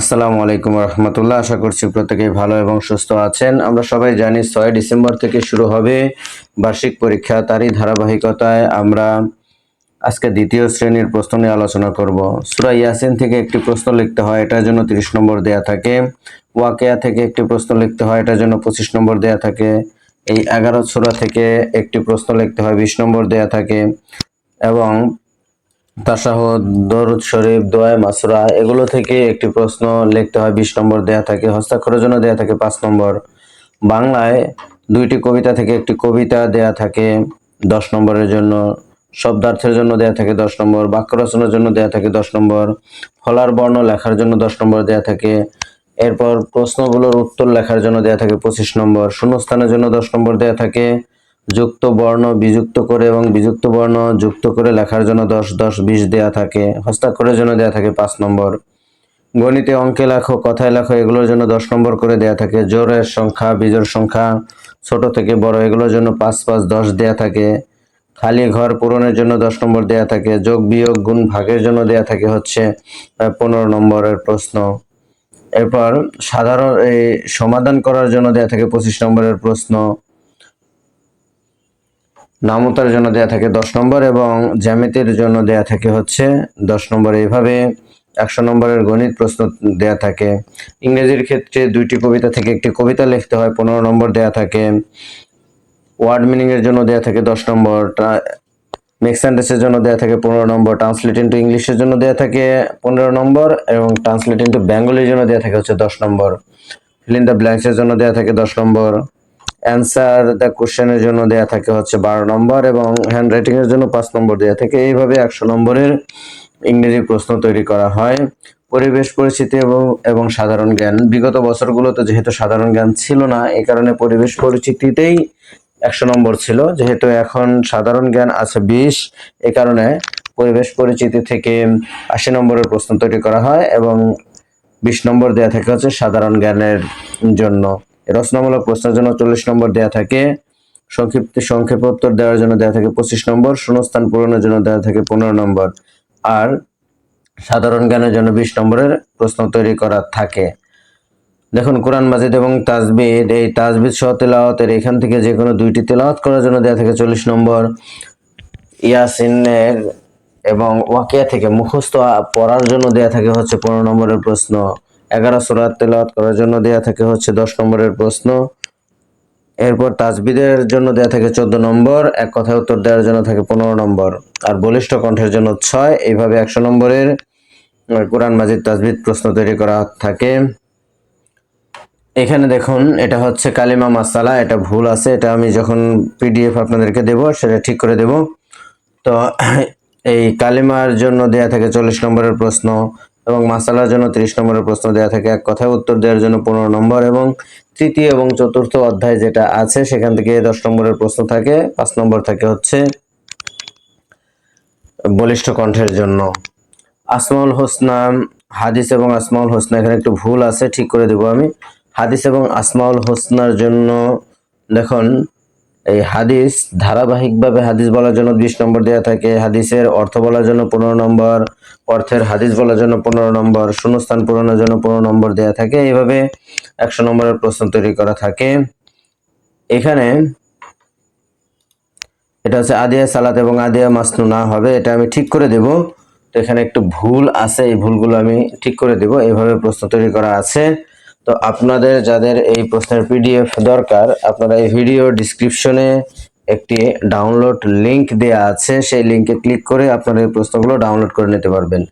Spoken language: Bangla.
আসসালামু আলাইকুম রহমতুল্লাহ। আশা করছি প্রত্যেকেই ভালো এবং সুস্থ আছেন। আমরা সবাই জানি ছয় ডিসেম্বর থেকে শুরু হবে বার্ষিক পরীক্ষা। তারই ধারাবাহিকতায় আমরা আজকে দ্বিতীয় শ্রেণির প্রশ্ন নিয়ে আলোচনা করব। সুরা ইয়াসিন থেকে একটি প্রশ্ন লিখতে হয়, এটার জন্য তিরিশ নম্বর দেয়া থাকে। ওয়াকেয়া থেকে একটি প্রশ্ন লিখতে হয়, এটার জন্য পঁচিশ নম্বর দেয়া থাকে। এই এগারো সুরা থেকে একটি প্রশ্ন লিখতে হয়, বিশ নম্বর দেয়া থাকে। এবং তাসাহুদ দরুদ শরীফ, দোয়া, মাসুরা, এগুলো থেকে একটি প্রশ্ন লিখতে হয়, বিশ নম্বর দেয়া থাকে, হস্তাক্ষরের জন্য দেয়া থাকে পাঁচ নম্বর। বাংলায় দুইটি কবিতা থেকে একটি কবিতা দেয়া থাকে, দশ নম্বরের জন্য, শব্দার্থের জন্য দেয়া থাকে দশ নম্বর বাক্য রচনার জন্য দেয়া থাকে দশ নম্বর, ফলার বর্ণ লেখার জন্য দশ নম্বর দেয়া থাকে, এরপর প্রশ্নগুলোর উত্তর লেখার জন্য দেয়া থাকে পঁচিশ নম্বর, শূন্যস্থানের জন্য দশ নম্বর দেয়া থাকে যুক্ত বর্ণ বিযুক্ত করে এবং বিযুক্ত বর্ণ যুক্ত করে লেখার জন্য দশ দশ, বিশ দেয়া থাকে, হস্তাক্ষরের জন্য দেয়া থাকে পাঁচ নম্বর। গণিতে অঙ্কে লেখো, কথায় লেখো, এগুলোর জন্য দশ নম্বর করে দেয়া থাকে। জোরের সংখ্যা, বিজোড় সংখ্যা, ছোট থেকে বড়, এগুলোর জন্য পাঁচ পাঁচ, দশ দেয়া থাকে। খালি ঘর পূরণের জন্য দশ নম্বর দেয়া থাকে। যোগ, বিয়োগ, গুণ, ভাগের জন্য দেয়া থাকে হচ্ছে পনেরো নম্বরের প্রশ্ন। এরপর সাধারণ, এই সমাধান করার জন্য দেয়া থাকে পঁচিশ নম্বরের প্রশ্ন। নামতার জন্য দেয়া থাকে দশ নম্বর এবং জ্যামিতির জন্য দেয়া থাকে হচ্ছে দশ নম্বর। এইভাবে একশো নম্বরের গণিত প্রশ্ন দেয়া থাকে। ইংরেজির ক্ষেত্রে দুইটি কবিতা থেকে একটি কবিতা লিখতে হয়, পনেরো নম্বর দেয়া থাকে। ওয়ার্ড মিনিং এর জন্য দেয়া থাকে দশ নম্বর। মেক সেন্টেন্সের জন্য দেয়া থাকে পনেরো নম্বর। ট্রান্সলেট ইন্টু ইংলিশের জন্য দেয়া থাকে পনেরো নম্বর এবং ট্রান্সলেট ইন্টু বেঙ্গলির জন্য দেয়া থাকে হচ্ছে দশ নম্বর। ফিল ইন দ্য ব্ল্যাঙ্কসের জন্য দেয়া থাকে দশ নম্বর। অ্যান্সার দ্য কোশ্চেনের জন্য দেয়া থাকে হচ্ছে বারো নম্বর এবং হ্যান্ড রাইটিং এর জন্য পাঁচ নম্বর দেয়া থাকে। এইভাবে একশো নম্বরের ইংরেজি প্রশ্ন তৈরি করা হয়। পরিবেশ, পরিস্থিতি এবং এবং সাধারণ জ্ঞান। বিগত বছরগুলোতে যেহেতু সাধারণ জ্ঞান ছিল না এই কারণে পরিবেশ পরিচিতিতেই একশো নম্বর ছিল। যেহেতু এখন সাধারণ জ্ঞান আছে বিশ এই কারণে পরিবেশ পরিচিতি থেকে আশি নম্বরের প্রশ্ন তৈরি করা হয় এবং বিশ নম্বর দেয়া থাকে হচ্ছে সাধারণ জ্ঞানের জন্য। রচনামূলক প্রশ্নের জন্য চল্লিশ নম্বর দেয়া থাকে। সংক্ষিপ্ত সংক্ষেপ উত্তর দেওয়ার জন্য দেওয়া থাকে পঁচিশ নম্বর, শূন্যস্থান পূরণের জন্য দেওয়া থাকে পনেরো নম্বর। আর সাধারণ জ্ঞানের জন্য বিশ নম্বরের প্রশ্ন তৈরি করা থাকে। দেখুন, কোরআন মাজিদ এবং তাজবিদ, এই তাজবিদ সহ তেলাওয়াতের এখান থেকে যে কোনো দুইটি তেলাওয়াত করার জন্য দেওয়া থাকে চল্লিশ নম্বর। ইয়াসিনের এবং ওয়াকিয়া থেকে মুখস্থ পড়ার জন্য দেয়া থাকে হচ্ছে পনেরো নম্বরের প্রশ্ন। এগারো সুরাত তেলাওয়াত করার জন্য দেয়া থাকে হচ্ছে দশ নম্বরের প্রশ্ন। এরপর তাজবিদের জন্য দেয়া থাকে চোদ্দ নম্বর, এক কথায় উত্তর দেওয়ার জন্য থাকে পনেরো নম্বর। আর বলিষ্ঠ কণ্ঠের জন্য ছয়, এইভাবে একশো নম্বরের কোরআন মাজিদ তাজবিদ প্রশ্ন তৈরি করা থাকে। এখানে দেখুন, এটা হচ্ছে কালিমা মাসালা, এটা ভুল আছে, এটা আমি যখন পিডিএফ আপনাদেরকে দেব, সেটা ঠিক করে দেব। তো, এই কালিমার জন্য দেয়া থাকে চল্লিশ নম্বরের প্রশ্ন। এবং মাসালার জন্য ত্রিশ নম্বরের প্রশ্ন দেওয়া থাকে। এক কথায় উত্তর দেওয়ার জন্য পনেরো নম্বর এবং তৃতীয় এবং চতুর্থ অধ্যায় যেটা আছে, সেখান থেকে দশ নম্বরের প্রশ্ন থাকে। পাঁচ নম্বর থাকে হচ্ছে, বলিষ্ঠ কণ্ঠের জন্য। আসমাউল হোসনা হাদিস এবং আসমাউল হোসনা, এখানে একটু ভুল আছে, ঠিক করে দেব আমি। হাদিস এবং আসমাউল হোসনার জন্য, দেখুন এই হাদিস ধারাবাহিকভাবে হাদিস বলার জন্য বিশ নম্বর দেওয়া থাকে। হাদিসের অর্থ বলার জন্য পনেরো নম্বর, অর্থের হাদিস বলার জন্য পনেরো নম্বর, শূন্যস্থান পূরণের জন্য পনেরো নম্বর দেওয়া থাকে। এইভাবে একশো নম্বরের প্রশ্ন তৈরি করা থাকে। এখানে এটা হচ্ছে আদিয়া সালাত এবং আদিয়া মাসনুনা হবে, এটা আমি ঠিক করে দেব। তো এখানে একটু ভুল আছে, এই ভুলগুলো আমি ঠিক করে দেব। এইভাবে প্রশ্ন তৈরি করা আছে। তো আপনাদের যাদের এই প্রশ্নের পিডিএফ দরকার, আপনারা এই ভিডিও ডিসক্রিপশনে একটি ডাউনলোড লিংক দেয়া আছে। সেই লিংকে ক্লিক করে আপনারা এই প্রশ্নগুলো ডাউনলোড করে নিতে পারবেন।